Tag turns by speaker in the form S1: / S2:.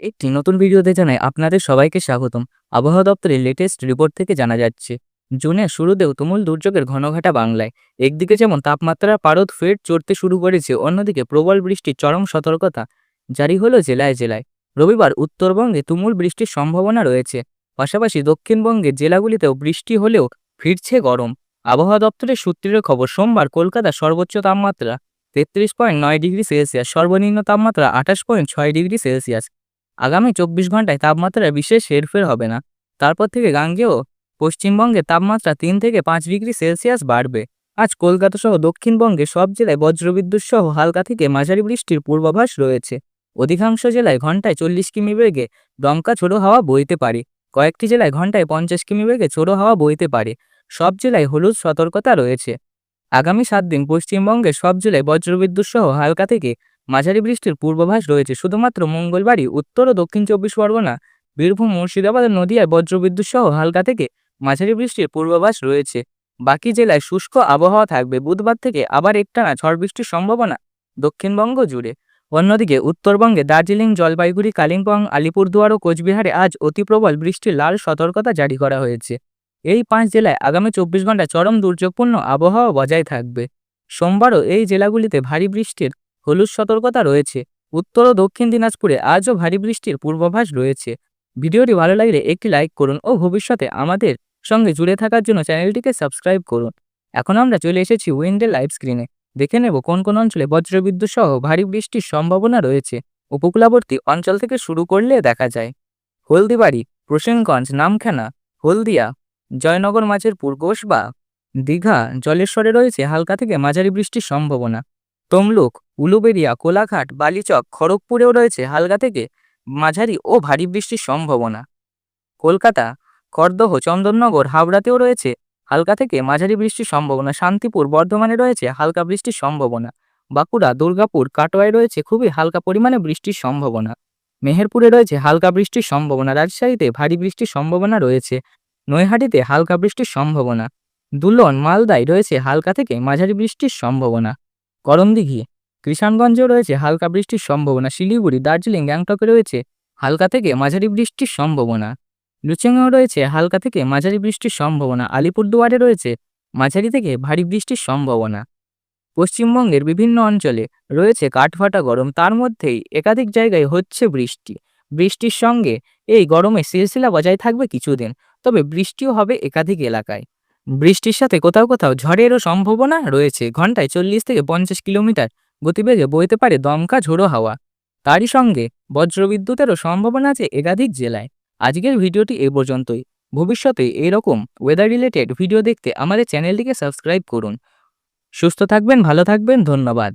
S1: একটি নতুন ভিডিওতে জানাই আপনাদের সবাইকে স্বাগতম। আবহাওয়া দপ্তরের লেটেস্ট রিপোর্ট থেকে জানা যাচ্ছে, জুনের শুরুতেও তুমুল দুর্যোগের ঘনঘাটা বাংলায়। একদিকে যেমন তাপমাত্রার পারদ ফের চড়তে শুরু করেছে, অন্যদিকে প্রবল বৃষ্টির চরম সতর্কতা জারি হলো জেলায় জেলায়। রবিবার উত্তরবঙ্গে তুমুল বৃষ্টির সম্ভাবনা রয়েছে, পাশাপাশি দক্ষিণবঙ্গের জেলাগুলিতেও বৃষ্টি হলেও ফিরছে গরম। আবহাওয়া দপ্তরের সূত্রের খবর, সোমবার কলকাতার সর্বোচ্চ তাপমাত্রা তেত্রিশ পয়েন্ট নয় ডিগ্রি সেলসিয়াস, সর্বনিম্ন তাপমাত্রা আঠাশ পয়েন্ট ছয় ডিগ্রি সেলসিয়াস। আগামী চব্বিশ ঘন্টায় তাপমাত্রায় বিশেষ হেরফের হবে না। তারপর থেকে গাঙ্গেয় পশ্চিমবঙ্গে তাপমাত্রা তিন থেকে পাঁচ ডিগ্রি সেলসিয়াস বাড়বে। আজ কলকাতা সহ দক্ষিণবঙ্গে সব জেলায় বজ্রবিদ্যুৎ সহ হালকা থেকে মাঝারি বৃষ্টির পূর্বাভাস রয়েছে। অধিকাংশ জেলায় ঘন্টায় চল্লিশ কিমি বেগে দমকা ছোড়ো হাওয়া বইতে পারে। কয়েকটি জেলায় ঘন্টায় পঞ্চাশ কিমি বেগে ছোড়ো হাওয়া বইতে পারে। সব জেলায় হলুদ সতর্কতা রয়েছে। আগামী সাত দিন পশ্চিমবঙ্গের সব জেলায় বজ্রবিদ্যুৎ সহ হালকা থেকে মাঝারি বৃষ্টির পূর্বাভাস রয়েছে। শুধুমাত্র মঙ্গলবারই উত্তর ও দক্ষিণ চব্বিশ পরগনা, বীরভূম, মুর্শিদাবাদ নদিয়ায় বজ্রবিদ্যুৎ সহ হালকা থেকে মাঝারি বৃষ্টির পূর্বাভাস রয়েছে। বাকি জেলায় শুষ্ক আবহাওয়া থাকবে। বুধবার থেকে আবার একটানা ঝড় বৃষ্টির সম্ভাবনা দক্ষিণবঙ্গ জুড়ে। অন্যদিকে উত্তরবঙ্গে দার্জিলিং, জলপাইগুড়ি, কালিম্পং, আলিপুরদুয়ার ও কোচবিহারে আজ অতি প্রবল বৃষ্টির লাল সতর্কতা জারি করা হয়েছে। এই পাঁচ জেলায় আগামী চব্বিশ ঘণ্টা চরম দুর্যোগপূর্ণ আবহাওয়া বজায় থাকবে। সোমবারও এই জেলাগুলিতে ভারী বৃষ্টির হলুদ সতর্কতা রয়েছে। উত্তর ও দক্ষিণ দিনাজপুরে আজও ভারী বৃষ্টির পূর্বাভাস রয়েছে। ভিডিওটি ভালো লাগলে একটি লাইক করুন ও ভবিষ্যতে আমাদের সঙ্গে জুড়ে থাকার জন্য চ্যানেলটিকে সাবস্ক্রাইব করুন। এখন আমরা চলে এসেছি উইন্ডে লাইভ স্ক্রিনে। দেখে নেব কোন কোন অঞ্চলে বজ্রবিদ্যুৎ সহ ভারী বৃষ্টির সম্ভাবনা রয়েছে। উপকূলবর্তী অঞ্চল থেকে শুরু করলে দেখা যায়। হলদিবাড়ি, প্রসেনগঞ্জ, নামখানা, হলদিয়া, জয়নগর মাঝের পুরকোসবা দীঘা, জলেশ্বরে রয়েছে হালকা থেকে মাঝারি বৃষ্টির সম্ভাবনা। তমলুক উলুবেড়িয়া, কোলাঘাট, বালিচক, খড়গপুরেও রয়েছে হালকা থেকে মাঝারি ও ভারী বৃষ্টির সম্ভাবনা। কলকাতা করদহ চন্দননগর, হাওড়াতেও রয়েছে হালকা থেকে মাঝারি বৃষ্টির সম্ভাবনা। শান্তিপুর, বর্ধমানে রয়েছে হালকা বৃষ্টির সম্ভাবনা। বাঁকুড়া, দুর্গাপুর, কাটোয়ায় রয়েছে খুবই হালকা পরিমাণে বৃষ্টির সম্ভাবনা। মেহেরপুরে রয়েছে হালকা বৃষ্টির সম্ভাবনা। রাজশাহীতে ভারী বৃষ্টির সম্ভাবনা রয়েছে। নৈহাটিতে হালকা বৃষ্টির সম্ভাবনা। দুলন, মালদায় রয়েছে হালকা থেকে মাঝারি বৃষ্টির সম্ভাবনা। করমদিঘি কিষানগঞ্জেও রয়েছে হালকা বৃষ্টির সম্ভাবনা। শিলিগুড়ি, দার্জিলিং, গ্যাংটকে রয়েছে হালকা থেকে মাঝারি বৃষ্টির সম্ভাবনা। লুচেংয়েও রয়েছে হালকা থেকে মাঝারি বৃষ্টির সম্ভাবনা। আলিপুরদুয়ারে রয়েছে মাঝারি থেকে ভারী বৃষ্টির সম্ভাবনা। পশ্চিমবঙ্গের বিভিন্ন অঞ্চলে রয়েছে কাঠফাটা গরম। তার মধ্যেই একাধিক জায়গায় হচ্ছে বৃষ্টি। বৃষ্টির সঙ্গে এই গরমে সিলসিলা বজায় থাকবে কিছুদিন, তবে বৃষ্টিও হবে একাধিক এলাকায়। বৃষ্টির সাথে কোথাও কোথাও ঝড়েরও সম্ভাবনা রয়েছে। ঘন্টায় চল্লিশ থেকে পঞ্চাশ কিলোমিটার গতিবেগে বইতে পারে দমকা ঝোড়ো হাওয়া। তারই সঙ্গে বজ্রবিদ্যুতেরও সম্ভাবনা আছে একাধিক জেলায়। আজকের ভিডিওটি এ পর্যন্তই। ভবিষ্যতে এরকম ওয়েদার রিলেটেড ভিডিও দেখতে আমাদের চ্যানেলটিকে সাবস্ক্রাইব করুন। সুস্থ থাকবেন, ভালো থাকবেন, ধন্যবাদ।